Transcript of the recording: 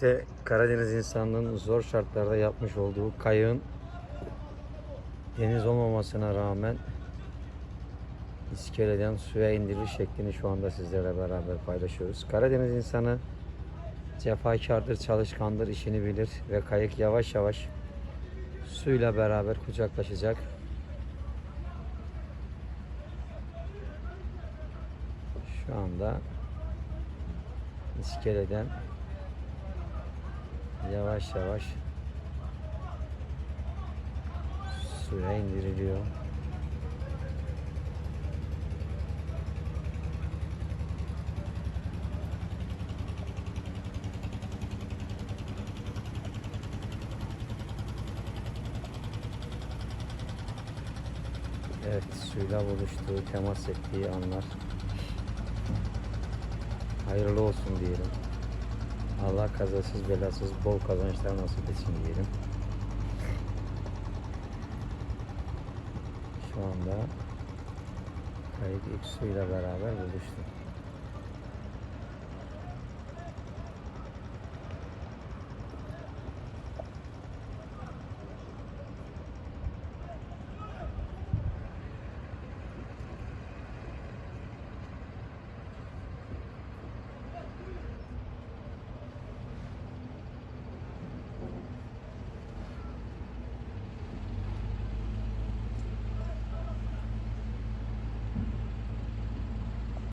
İşte Karadeniz insanlığının zor şartlarda yapmış olduğu kayığın deniz olmamasına rağmen iskeleden suya indiriş şeklini şu anda sizlerle beraber paylaşıyoruz. Karadeniz insanı cefakardır, çalışkandır, işini bilir ve kayık yavaş yavaş suyla beraber kucaklaşacak. Şu anda iskeleden yavaş yavaş suya indiriliyor. Evet, suyla buluştuğu, temas ettiği anlar. Hayırlı olsun diyelim. Allah kazasız belasız bol kazançlar nasip etsin diyelim. Şu anda kayık ilk suyla beraber buluştu.